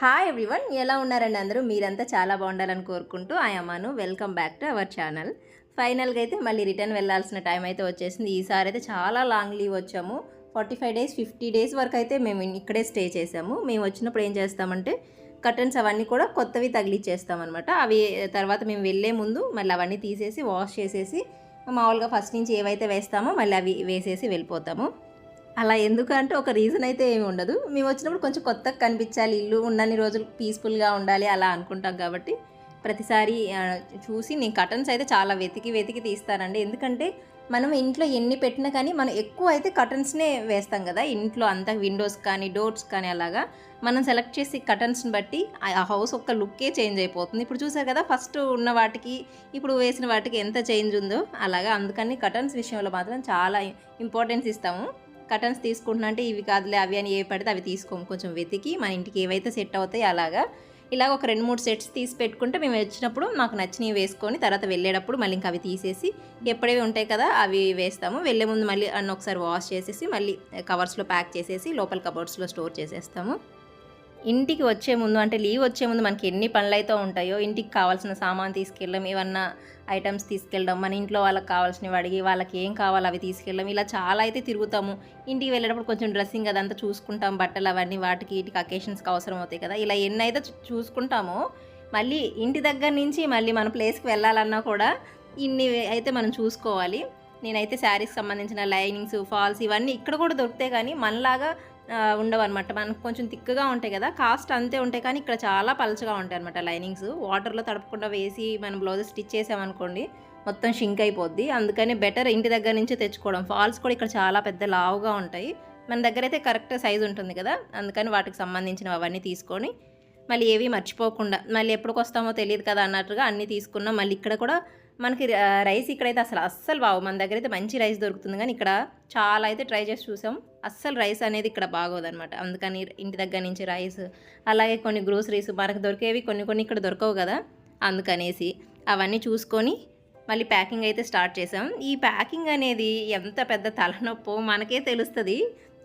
Hi everyone ఎలా ఉన్నారండి అందరూ? మీరంతా చాలా బాగుండాలని కోరుకుంటూ ఐ అమ్మాను welcome back to our channel ఫైనల్గా అయితే మళ్ళీ రిటర్న్ వెళ్ళాల్సిన టైం అయితే వచ్చేసింది. ఈసారి అయితే చాలా లాంగ్ లీవ్ వచ్చాము. Forty five days fifty days వరకు అయితే మేము ఇక్కడే స్టే చేసాము. మేము వచ్చినప్పుడు ఏం చేస్తామంటే కర్టన్స్ అవన్నీ కూడా కొత్తవి తగిలిచ్చేస్తామన్నమాట. అవి తర్వాత మేము వెళ్ళే ముందు మళ్ళీ అవన్నీ తీసేసి వాష్ చేసేసి మామూలుగా ఫస్ట్ నుంచి ఏవైతే వేస్తామో మళ్ళీ అవి వేసేసి వెళ్ళిపోతాము. అలా ఎందుకంటే ఒక రీజన్ అయితే ఏమి ఉండదు. మేము వచ్చినప్పుడు కొంచెం కొత్తగా కనిపించాలి ఇల్లు ఉన్నన్ని రోజులు పీస్ఫుల్గా ఉండాలి అలా అనుకుంటాం కాబట్టి ప్రతిసారి చూసి నేను కటన్స్ అయితే చాలా వెతికి వెతికి తీస్తానండి. ఎందుకంటే మనం ఇంట్లో ఎన్ని పెట్టినా కానీ మనం ఎక్కువ అయితే కటన్స్నే వేస్తాం కదా. ఇంట్లో అంతా విండోస్ కానీ డోర్స్ కానీ అలాగా మనం సెలెక్ట్ చేసి కటన్స్ని బట్టి ఆ హౌస్ ఒక్క లుక్కే చేంజ్ అయిపోతుంది. ఇప్పుడు చూసారు కదా ఫస్ట్ ఉన్న వాటికి ఇప్పుడు వేసిన వాటికి ఎంత చేంజ్ ఉందో అలాగా. అందుకని కటన్స్ విషయంలో మాత్రం చాలా ఇంపార్టెన్స్ ఇస్తాము. కటన్స్ తీసుకుంటున్నా అంటే ఇవి కాదులే అవి అని ఏవి పడితే అవి తీసుకోము. కొంచెం వెతికి మన ఇంటికి ఏవైతే సెట్ అవుతాయి అలాగా. ఇలాగ ఒక రెండు మూడు సెట్స్ తీసి పెట్టుకుంటే మేము వచ్చినప్పుడు మాకు నచ్చినవి వేసుకొని తర్వాత వెళ్ళేటప్పుడు మళ్ళీ ఇంకా అవి తీసేసి ఎప్పుడేవి ఉంటాయి కదా అవి వేస్తాము. వెళ్ళే ముందు మళ్ళీ అన్న ఒకసారి వాష్ చేసేసి మళ్ళీ కవర్స్లో ప్యాక్ చేసేసి లోపల కబోర్డ్స్లో స్టోర్ చేసేస్తాము. ఇంటికి వచ్చే ముందు అంటే లీవ్ వచ్చే ముందు మనకి ఎన్ని పనులు అయితే ఉంటాయో ఇంటికి కావాల్సిన సామాన్ తీసుకెళ్ళడం ఏమన్నా ఐటమ్స్ తీసుకెళ్ళడం మన ఇంట్లో వాళ్ళకి కావాల్సినవి అడిగి వాళ్ళకి ఏం కావాలో అవి తీసుకెళ్ళడం ఇలా చాలా అయితే తిరుగుతాము. ఇంటికి వెళ్ళేటప్పుడు కొంచెం డ్రెస్సింగ్ అదంతా చూసుకుంటాం బట్టలు అవన్నీ వాటికి వీటికి అకేషన్స్కి అవసరం అవుతాయి కదా. ఇలా ఎన్ని అయితే చూసుకుంటామో మళ్ళీ ఇంటి దగ్గర నుంచి మళ్ళీ మన ప్లేస్కి వెళ్ళాలన్నా కూడా ఇన్ని అయితే మనం చూసుకోవాలి. నేనైతే శారీస్కి సంబంధించిన లైనింగ్స్ ఫాల్స్ ఇవన్నీ ఇక్కడ కూడా దొరుకుతాయి కానీ మనలాగా ఉండవు అనమాట మనకు కొంచెం తిక్కగా ఉంటాయి కదా కాస్ట్ అంతే ఉంటాయి కానీ ఇక్కడ చాలా పలచగా ఉంటాయి అనమాట లైనింగ్స్. వాటర్లో తడపకుండా వేసి మనం బ్లౌజ్ స్టిచ్ చేసామనుకోండి మొత్తం షింక్ అయిపోద్ది. అందుకని బెటర్ ఇంటి దగ్గర నుంచే తెచ్చుకోవడం. ఫాల్స్ కూడా ఇక్కడ చాలా పెద్ద లావుగా ఉంటాయి. మన దగ్గర అయితే కరెక్ట్ సైజ్ ఉంటుంది కదా అందుకని వాటికి సంబంధించినవి అవన్నీ తీసుకొని మళ్ళీ ఏవి మర్చిపోకుండా మళ్ళీ ఎప్పటికి వస్తామో తెలియదు కదా అన్నట్టుగా అన్నీ తీసుకున్నాం. మళ్ళీ ఇక్కడ కూడా మనకి రైస్ ఇక్కడైతే అసలు అస్సలు బాగు మన దగ్గర అయితే మంచి రైస్ దొరుకుతుంది. కానీ ఇక్కడ చాలా అయితే ట్రై చేసి చూసాం. అస్సలు రైస్ అనేది ఇక్కడ బాగోదన్నమాట. అందుకని ఇంటి దగ్గర నుంచి రైస్ అలాగే కొన్ని గ్రోసరీస్ మనకు దొరికేవి కొన్ని కొన్ని ఇక్కడ దొరకవు కదా. అందుకనేసి అవన్నీ చూసుకొని మళ్ళీ ప్యాకింగ్ అయితే స్టార్ట్ చేసాం. ఈ ప్యాకింగ్ అనేది ఎంత పెద్ద తలనొప్పో మనకే తెలుస్తుంది.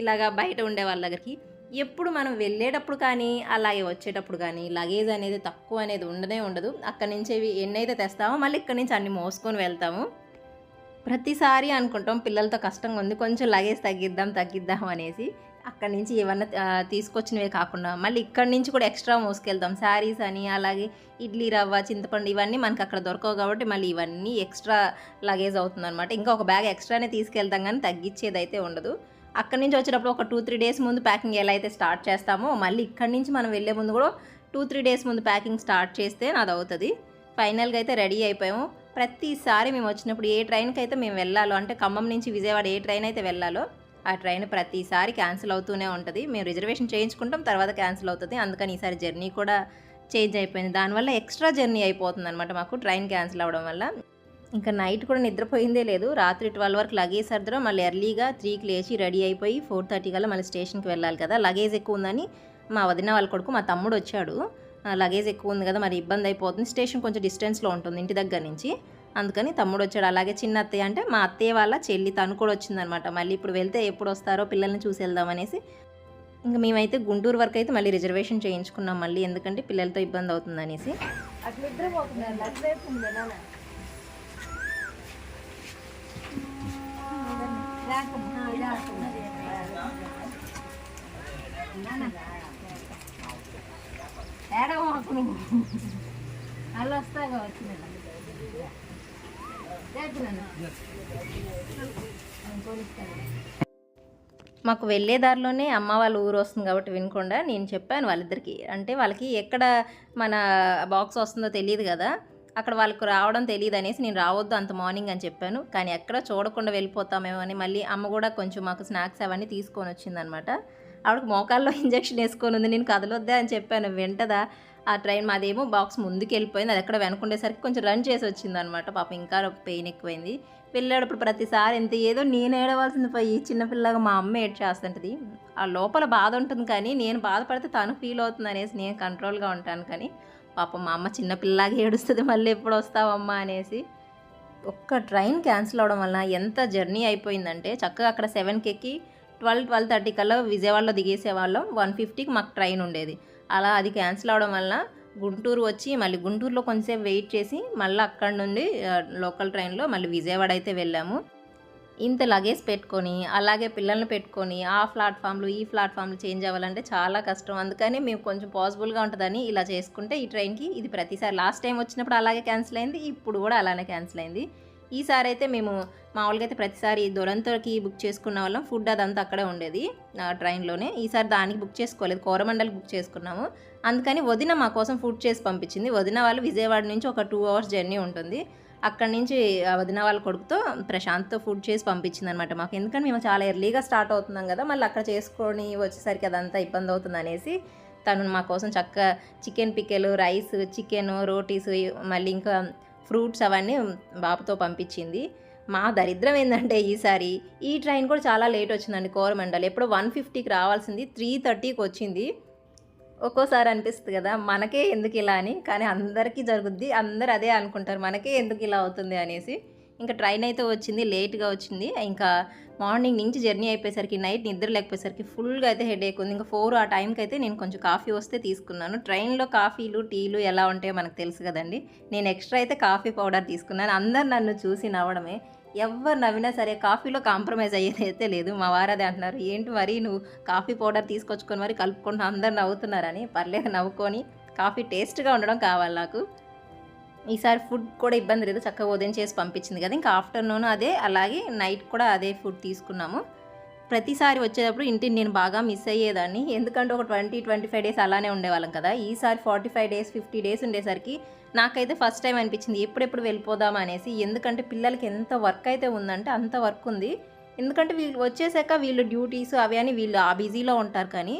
ఇలాగా బయట ఉండే వాళ్ళ దగ్గరికి. ఎప్పుడు మనం వెళ్ళేటప్పుడు కానీ అలాగే వచ్చేటప్పుడు కానీ లగేజ్ అనేది తక్కువ అనేది ఉండనే ఉండదు. అక్కడి నుంచి ఇవి ఎన్నైతే తెస్తామో మళ్ళీ ఇక్కడి నుంచి అన్ని మోసుకొని వెళ్తాము. ప్రతిసారి అనుకుంటాం పిల్లలతో కష్టంగా ఉంది కొంచెం లగేజ్ తగ్గిద్దాం తగ్గిద్దాం అనేసి. అక్కడి నుంచి ఏమన్నా తీసుకొచ్చినవే కాకుండా మళ్ళీ ఇక్కడి నుంచి కూడా ఎక్స్ట్రా మోసుకెళ్తాం. శారీస్ అని అలాగే ఇడ్లీ రవ్వ చింతపండు ఇవన్నీ మనకి అక్కడ దొరకవు కాబట్టి మళ్ళీ ఇవన్నీ ఎక్స్ట్రా లగేజ్ అవుతుందన్నమాట. ఇంకా ఒక బ్యాగ్ ఎక్స్ట్రానే తీసుకెళ్తాం కానీ తగ్గించేది అయితే ఉండదు. అక్కడి నుంచి వచ్చేటప్పుడు ఒక టూ త్రీ డేస్ ముందు ప్యాకింగ్ ఎలా అయితే స్టార్ట్ చేస్తామో మళ్ళీ ఇక్కడి నుంచి మనం వెళ్ళే ముందు కూడా టూ త్రీ డేస్ ముందు ప్యాకింగ్ స్టార్ట్ చేస్తే నాది అవుతుంది. ఫైనల్గా అయితే రెడీ అయిపోయాము. ప్రతిసారి మేము వచ్చినప్పుడు ఏ ట్రైన్కి అయితే మేము వెళ్ళాలో అంటే ఖమ్మం నుంచి విజయవాడ ఏ ట్రైన్ అయితే వెళ్ళాలో ఆ ట్రైన్ ప్రతిసారి క్యాన్సిల్ అవుతూనే ఉంటుంది. మేము రిజర్వేషన్ చేయించుకుంటాం తర్వాత క్యాన్సిల్ అవుతుంది. అందుకని ఈసారి జర్నీ కూడా చేంజ్ అయిపోయింది. దానివల్ల ఎక్స్ట్రా జర్నీ అయిపోతుంది అనమాట మాకు ట్రైన్ క్యాన్సిల్ అవ్వడం వల్ల. ఇంకా నైట్ కూడా నిద్రపోయిందే లేదు. రాత్రి ట్వెల్వ్ వరకు లగేజ్ సర్దడం మళ్ళీ ఎర్లీగా త్రీకి లేచి రెడీ అయిపోయి ఫోర్ థర్టీ కల్లా మళ్ళీ స్టేషన్కి వెళ్ళాలి కదా. లగేజ్ ఎక్కువ ఉందని మా వదిన వాళ్ళ కొడుకు మా తమ్ముడు వచ్చాడు. ఆ, లగేజ్ ఎక్కువ ఉంది కదా మరి ఇబ్బంది అయిపోతుంది. స్టేషన్ కొంచెం డిస్టెన్స్లో ఉంటుంది ఇంటి దగ్గర నుంచి. అందుకని తమ్ముడు వచ్చాడు. అలాగే చిన్న అత్తయ్య అంటే మా అత్తయ్య వాళ్ళ చెల్లి తను కూడా వచ్చిందనమాట. మళ్ళీ ఇప్పుడు వెళ్తే ఎప్పుడు వస్తారో పిల్లల్ని చూసి వెళ్దాం అనేసి. ఇంకా మేమైతే గుంటూరు వరకు అయితే మళ్ళీ రిజర్వేషన్ చేయించుకున్నాం మళ్ళీ. ఎందుకంటే పిల్లలతో ఇబ్బంది అవుతుందనేసి అట్లా నువ్వు అలా వస్తాగా వచ్చిన మాకు వెళ్ళే దారిలోనే అమ్మ వాళ్ళ ఊరు వస్తుంది కాబట్టి వినకుండా నేను చెప్పాను వాళ్ళిద్దరికి. అంటే వాళ్ళకి ఎక్కడ మన బాక్స్ వస్తుందో తెలియదు కదా. అక్కడ వాళ్ళకు రావడం తెలియదు అనేసి నేను రావద్దు అంత మార్నింగ్ అని చెప్పాను. కానీ ఎక్కడ చూడకుండా వెళ్ళిపోతామేమో అని మళ్ళీ అమ్మ కూడా కొంచెం మాకు స్నాక్స్ అవన్నీ తీసుకొని వచ్చిందనమాట. ఆవిడకి మోకాల్లో ఇంజక్షన్ వేసుకొని ఉంది నేను కదలొద్దా అని చెప్పాను. వెంటదా? ఆ ట్రైన్ మాదేమో బాక్స్ ముందుకు వెళ్ళిపోయింది. అది ఎక్కడ వెనకుండేసరికి కొంచెం రన్ చేసి వచ్చిందనమాట. పాపం ఇంకా పెయిన్ ఎక్కువైంది. వెళ్ళేటప్పుడు ప్రతిసారి ఎంత ఏదో నేను ఏడవలసింది పోయి చిన్నపిల్లగా మా అమ్మ ఏడ్ చేస్తుంటుంది. ఆ లోపల బాధ ఉంటుంది కానీ నేను బాధపడితే తను ఫీల్ అవుతుంది అనేసి నేను కంట్రోల్గా ఉంటాను కానీ పాపం మా అమ్మ చిన్నపిల్లలాగా ఏడుస్తుంది మళ్ళీ ఎప్పుడు వస్తావమ్మా అనేసి. ఒక్క ట్రైన్ క్యాన్సిల్ అవడం వల్ల ఎంత జర్నీ అయిపోయిందంటే చక్కగా అక్కడ సెవెన్కి ఎక్కి ట్వెల్వ్ ట్వెల్వ్ థర్టీ కల్లా విజయవాడలో దిగేసే వాళ్ళం వన్ ఫిఫ్టీకి మాకు ట్రైన్ ఉండేది. అలా అది క్యాన్సిల్ అవడం వల్ల గుంటూరు వచ్చి మళ్ళీ గుంటూరులో కొంచెంసేపు వెయిట్ చేసి మళ్ళీ అక్కడ నుండి లోకల్ ట్రైన్లో మళ్ళీ విజయవాడ అయితే వెళ్ళాము. ఇంత లగేజ్ పెట్టుకొని అలాగే పిల్లల్ని పెట్టుకొని ఆ ప్లాట్ఫామ్లు ఈ ప్లాట్ఫామ్లు చేంజ్ అవ్వాలంటే చాలా కష్టం. అందుకని మేము కొంచెం పాసిబుల్గా ఉంటుందని ఇలా చేసుకుంటే ఈ ట్రైన్కి ఇది ప్రతిసారి లాస్ట్ టైం వచ్చినప్పుడు అలాగే క్యాన్సిల్ అయింది ఇప్పుడు కూడా అలానే క్యాన్సిల్ అయింది. ఈసారి అయితే మేము మామూలుగా అయితే ప్రతిసారి దురంతోకి బుక్ చేసుకున్న వాళ్ళం. ఫుడ్ అదంతా అక్కడే ఉండేది ట్రైన్లోనే ఈసారి దానికి బుక్ చేసుకోలేదు కోరమండలి బుక్ చేసుకున్నాము. అందుకని వదిన మా కోసం ఫుడ్ చేసి పంపించింది. వదిన వాళ్ళు విజయవాడ నుంచి ఒక టూ అవర్స్ జర్నీ ఉంటుంది. అక్కడి నుంచి వదిన వాళ్ళ కొడుకుతో ప్రశాంత్తో ఫుడ్ చేసి పంపించింది అనమాట మాకు. ఎందుకంటే మేము చాలా ఎర్లీగా స్టార్ట్ అవుతున్నాం కదా మళ్ళీ అక్కడ చేసుకొని వచ్చేసరికి అదంతా ఇబ్బంది అవుతుంది అనేసి తను మా కోసం చక్కగా చికెన్ పికెలు రైస్ చికెన్ రోటీస్ మళ్ళీ ఇంకా ఫ్రూట్స్ అవన్నీ బాబుతో పంపించింది. మా దరిద్రం ఏంటంటే ఈసారి ఈ ట్రైన్ కూడా చాలా లేట్ వచ్చిందండి కోరమండల్. ఎప్పుడో వన్ ఫిఫ్టీకి రావాల్సింది త్రీ థర్టీకి వచ్చింది. ఒక్కోసారి అనిపిస్తుంది కదా మనకే ఎందుకు ఇలా అని కానీ అందరికీ జరుగుద్ది అందరు అదే అనుకుంటారు మనకే ఎందుకు ఇలా అవుతుంది అనేసి. ఇంకా ట్రైన్ అయితే వచ్చింది లేట్గా వచ్చింది ఇంకా మార్నింగ్ నుంచి జర్నీ అయిపోయేసరికి నైట్ నిద్ర లేకపోయేసరికి ఫుల్గా అయితే హెడేక్ ఉంది. ఇంకా ఫోర్ ఆ టైంకి అయితే నేను కొంచెం కాఫీ వస్తే తీసుకున్నాను. ట్రైన్లో కాఫీలు టీలు ఎలా ఉంటాయో మనకు తెలుసు కదండి. నేను ఎక్స్ట్రా అయితే కాఫీ పౌడర్ తీసుకున్నాను. అందరు నన్ను చూసి నవ్వడమే. ఎవరు నవ్వినా సరే కాఫీలో కాంప్రమైజ్ అయ్యేది అయితే లేదు. మా వారు అదే అంటున్నారు. ఏంటి మరి నువ్వు కాఫీ పౌడర్ తీసుకొచ్చుకొని మరి కలుపుకుంటూ అందరు నవ్వుతున్నారని. పర్లేదు నవ్వుకొని కాఫీ టేస్ట్గా ఉండడం కావాలి నాకు. ఈసారి ఫుడ్ కూడా ఇబ్బంది లేదు. చక్కగా ఉదయం చేసి పంపించింది కదా. ఇంకా ఆఫ్టర్నూన్ అదే అలాగే నైట్ కూడా అదే ఫుడ్ తీసుకున్నాము. ప్రతిసారి వచ్చేటప్పుడు ఇంటిని నేను బాగా మిస్ అయ్యేదాన్ని. ఎందుకంటే ఒక ట్వంటీ ట్వంటీ ఫైవ్ డేస్ అలానే ఉండేవాళ్ళం కదా. ఈసారి forty five days fifty days ఉండేసరికి నాకైతే ఫస్ట్ టైం అనిపించింది. ఎప్పుడెప్పుడు వెళ్ళిపోదామా అనేసి. ఎందుకంటే పిల్లలకి ఎంత వర్క్ అయితే ఉందంటే అంత వర్క్ ఉంది. ఎందుకంటే వీళ్ళు వచ్చేసాక వీళ్ళు డ్యూటీస్ అవి అని వీళ్ళు ఆ బిజీలో ఉంటారు కానీ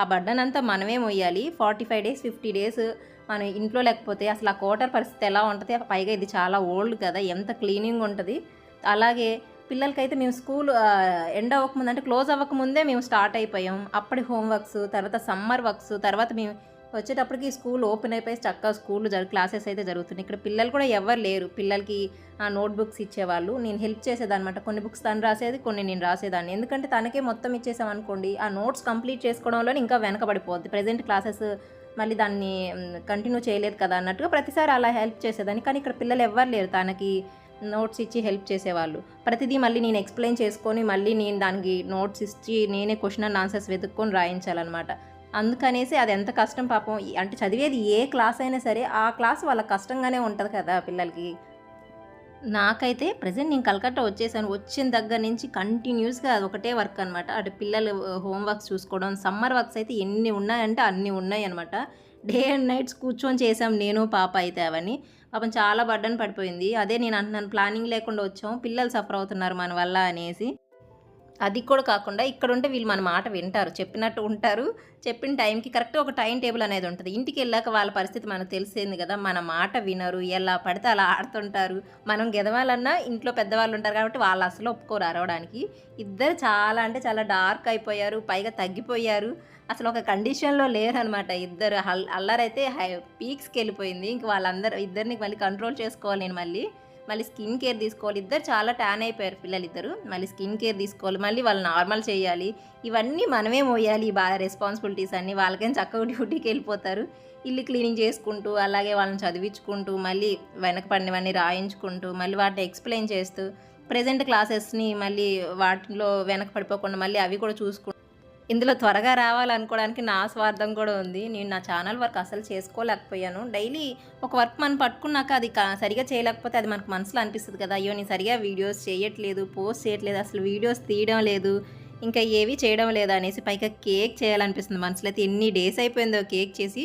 ఆ బడ్డన్ అంతా మనమే మొయ్యాలి. Forty five days fifty days మనం ఇంట్లో లేకపోతే అసలు ఆ కోటర్ పరిస్థితి ఎలా ఉంటుంది? పైగా ఇది చాలా ఓల్డ్ కదా. ఎంత క్లీనింగ్ ఉంటుంది? అలాగే పిల్లలకైతే మేము స్కూల్ ఎండ్ అవ్వకముందు అంటే క్లోజ్ అవ్వకముందే మేము స్టార్ట్ అయిపోయాం. అప్పటి హోంవర్క్స్ తర్వాత సమ్మర్ వర్క్స్ తర్వాత మేము వచ్చేటప్పటికి స్కూల్ ఓపెన్ అయిపోయి చక్కగా స్కూల్ జరు క్లాసెస్ అయితే జరుగుతున్నాయి. ఇక్కడ పిల్లలు కూడా ఎవరు లేరు. పిల్లలకి ఆ నోట్ బుక్స్ ఇచ్చేవాళ్ళు. నేను హెల్ప్ చేసేదనమాట కొన్ని బుక్స్ తను రాసేది కొన్ని నేను రాసేదాన్ని. ఎందుకంటే తనకే మొత్తం ఇచ్చేసామనుకోండి ఆ నోట్స్ కంప్లీట్ చేసుకోవడంలో ఇంకా వెనకబడిపోద్ది. ప్రజెంట్ క్లాసెస్ మళ్ళీ దాన్ని కంటిన్యూ చేయలేదు కదా అన్నట్టుగా ప్రతిసారి అలా హెల్ప్ చేసేదాన్ని. కానీ ఇక్కడ పిల్లలు ఎవ్వరు లేరు. తనకి నోట్స్ ఇచ్చి హెల్ప్ చేసేవాళ్ళు. ప్రతిదీ మళ్ళీ నేను ఎక్స్ప్లెయిన్ చేసుకొని మళ్ళీ నేను దానికి నోట్స్ ఇచ్చి నేనే క్వశ్చన్ అండ్ ఆన్సర్స్ వెతుక్కొని రాయించాలన్నమాట. అందుకనేసి అది ఎంత కష్టం పాపం. అంటే చదివేది ఏ క్లాస్ అయినా సరే ఆ క్లాస్ వాళ్ళ కష్టంగానే ఉంటుంది కదా పిల్లలకి. నాకైతే ప్రజెంట్ నేను కలకత్తా వచ్చేసాను. వచ్చిన దగ్గర నుంచి కంటిన్యూస్గా అది ఒకటే వర్క్ అనమాట అటు పిల్లలు హోంవర్క్స్ చూసుకోవడం సమ్మర్ వర్క్స్ అయితే ఎన్ని ఉన్నాయంటే అన్ని ఉన్నాయి అనమాట డే అండ్ నైట్స్ కూర్చొని చేసాం నేను పాప అయితే అవన్నీ. పాపం చాలా బడ్డన్ పడిపోయింది. అదే నేను అంటున్నాను ప్లానింగ్ లేకుండా వచ్చాం. పిల్లలు సఫర్ అవుతున్నారు మన వల్ల అనేసి. అది కూడా కాకుండా ఇక్కడ ఉంటే వీళ్ళు మన మాట వింటారు చెప్పినట్టు ఉంటారు. చెప్పిన టైంకి కరెక్ట్ ఒక టైం టేబుల్ అనేది ఉంటుంది. ఇంటికి వెళ్ళాక వాళ్ళ పరిస్థితి మనకు తెలిసింది కదా మన మాట వినరు ఎలా పడితే అలా ఆడుతుంటారు. మనం గెదవాలన్నా ఇంట్లో పెద్దవాళ్ళు ఉంటారు కాబట్టి వాళ్ళు అసలు ఒప్పుకోరు అరవడానికి. ఇద్దరు చాలా అంటే చాలా డార్క్ అయిపోయారు పైగా తగ్గిపోయారు. అసలు ఒక కండిషన్లో లేరనమాట ఇద్దరు. హల్ అల్లరైతే హై పీక్స్కి వెళ్ళిపోయింది. ఇంక వాళ్ళందరూ ఇద్దరిని మళ్ళీ కంట్రోల్ చేసుకోవాలి నేను మళ్ళీ. మళ్ళీ స్కిన్ కేర్ తీసుకోవాలి. ఇద్దరు చాలా ట్యాన్ అయిపోయారు పిల్లలు ఇద్దరు మళ్ళీ స్కిన్ కేర్ తీసుకోవాలి. మళ్ళీ వాళ్ళు నార్మల్ చేయాలి. ఇవన్నీ మనమే మోయాలి. ఈ బాగా రెస్పాన్సిబిలిటీస్ అన్నీ. వాళ్ళకేం చక్కగా డ్యూటీకి వెళ్ళిపోతారు. ఇల్లు క్లీనింగ్ చేసుకుంటూ అలాగే వాళ్ళని చదివించుకుంటూ మళ్ళీ వెనక పడినవన్నీ రాయించుకుంటూ మళ్ళీ వాటిని ఎక్స్ప్లెయిన్ చేస్తూ ప్రజెంట్ క్లాసెస్ని మళ్ళీ వాటిలో వెనక పడిపోకుండా మళ్ళీ అవి కూడా చూసుకుంటూ ఇందులో త్వరగా రావాలనుకోవడానికి నా స్వార్థం కూడా ఉంది. నేను నా ఛానల్ వర్క్ అసలు చేసుకోలేకపోయాను. డైలీ ఒక వర్క్ మనం పట్టుకున్నాక అది సరిగా చేయలేకపోతే అది మనకు మనసులో అనిపిస్తుంది కదా అయ్యో నేను సరిగా వీడియోస్ చేయట్లేదు పోస్ట్ చేయట్లేదు అసలు వీడియోస్ తీయడం లేదు ఇంకా ఏవి చేయడం లేదు అనేసి పైగా కేక్ చేయాలనిపిస్తుంది. మనసులో అయితే ఎన్ని డేస్ అయిపోయిందో కేక్ చేసి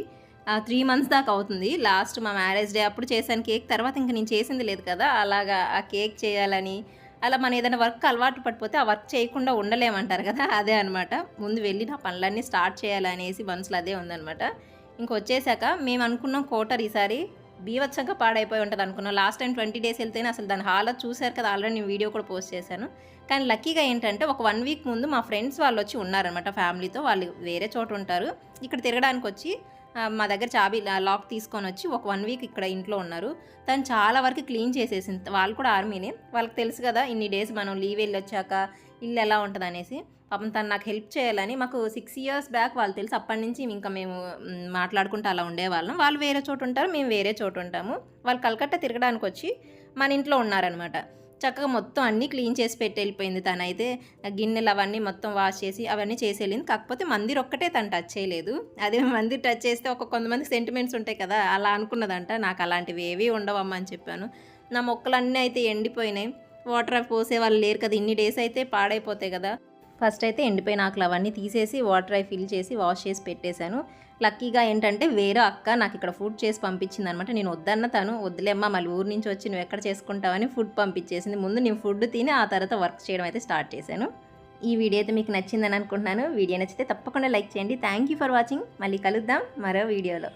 త్రీ మంత్స్ దాకా అవుతుంది. లాస్ట్ మా మ్యారేజ్ డే అప్పుడు చేశాను కేక్ తర్వాత ఇంకా నేను చేసింది లేదు కదా అలాగా ఆ కేక్ చేయాలని అలా మనం ఏదైనా వర్క్ అలవాటు పడిపోతే ఆ వర్క్ చేయకుండా ఉండలేమంటారు కదా అదే అనమాట ముందు వెళ్ళి నా పనులన్నీ స్టార్ట్ చేయాలనేసి మనసులో అదే ఉందనమాట ఇంకొచ్చేసాక మేము అనుకున్నాం కోటర్ ఈసారి బీవత్సంగా పాడైపోయి ఉంటుంది అనుకున్నాం. లాస్ట్ టైం ట్వంటీ డేస్ వెళ్తేనే అసలు దాని హాలత్ చూశారు కదా ఆల్రెడీ నేను వీడియో కూడా పోస్ట్ చేశాను. కానీ లక్కీగా ఏంటంటే ఒక వన్ వీక్ ముందు మా ఫ్రెండ్స్ వాళ్ళు వచ్చి ఉన్నారనమాట ఫ్యామిలీతో వాళ్ళు వేరే చోట ఉంటారు. ఇక్కడ తిరగడానికి వచ్చి మా దగ్గర చాబీ లా- లాక్ తీసుకొని వచ్చి ఒక వన్ వీక్ ఇక్కడ ఇంట్లో ఉన్నారు. తను చాలా వరకు క్లీన్ చేసేసింది. వాళ్ళు కూడా ఆర్మీనే. వాళ్ళకి తెలుసు కదా ఇన్ని డేస్ మనం లీవ్ వెళ్ళి వచ్చాక ఇల్లు ఎలా ఉంటుంది అనేసి పాపం తను నాకు హెల్ప్ చేయాలని మాకు సిక్స్ ఇయర్స్ బ్యాక్ వాళ్ళు తెలుసు. అప్పటి నుంచి ఇంకా మేము మాట్లాడుకుంటూ అలా ఉండేవాళ్ళం. వాళ్ళు వేరే చోటు ఉంటారు మేము వేరే చోటు ఉంటాము. వాళ్ళు కలకత్తా తిరగడానికి వచ్చి మన ఇంట్లో ఉన్నారనమాట. చక్కగా మొత్తం అన్నీ క్లీన్ చేసి పెట్టి వెళ్ళిపోయింది తనైతే గిన్నెలు అవన్నీ మొత్తం వాష్ చేసి అవన్నీ చేసి వెళ్ళింది కాకపోతే మందిర్ ఒక్కటే తను టచ్ చేయలేదు. అదే మందిర్ టచ్ చేస్తే ఒక కొంతమంది సెంటిమెంట్స్ ఉంటాయి కదా అలా అనుకున్నదంట. నాకు అలాంటివి ఏవి ఉండవమ్మా అని చెప్పాను. నా మొక్కలన్నీ అయితే ఎండిపోయినాయి. వాటర్ పోసే వాళ్ళు లేరు కదా ఇన్ని డేస్ అయితే పాడైపోతాయి కదా. ఫస్ట్ అయితే ఎండిపోయిన ఆకులు అవన్నీ తీసేసి వాటర్ అవి ఫిల్ చేసి వాష్ చేసి పెట్టేశాను. లక్కీగా ఏంటంటే వేరే అక్క నాకు ఇక్కడ ఫుడ్ చేసి పంపించింది అనమాట నేను వద్దన్న తను వద్దులేమ్మా మళ్ళీ ఊరు నుంచి వచ్చి నువ్వు ఎక్కడ చేసుకుంటావని ఫుడ్ పంపించేసింది. ముందు నేను ఫుడ్ తిని ఆ తర్వాత వర్క్ చేయడం అయితే స్టార్ట్ చేశాను. ఈ వీడియో అయితే మీకు నచ్చిందని అనుకుంటున్నాను. వీడియో నచ్చితే తప్పకుండా లైక్ చేయండి. Thank you for watching. మళ్ళీ కలుద్దాం మరో వీడియోలో.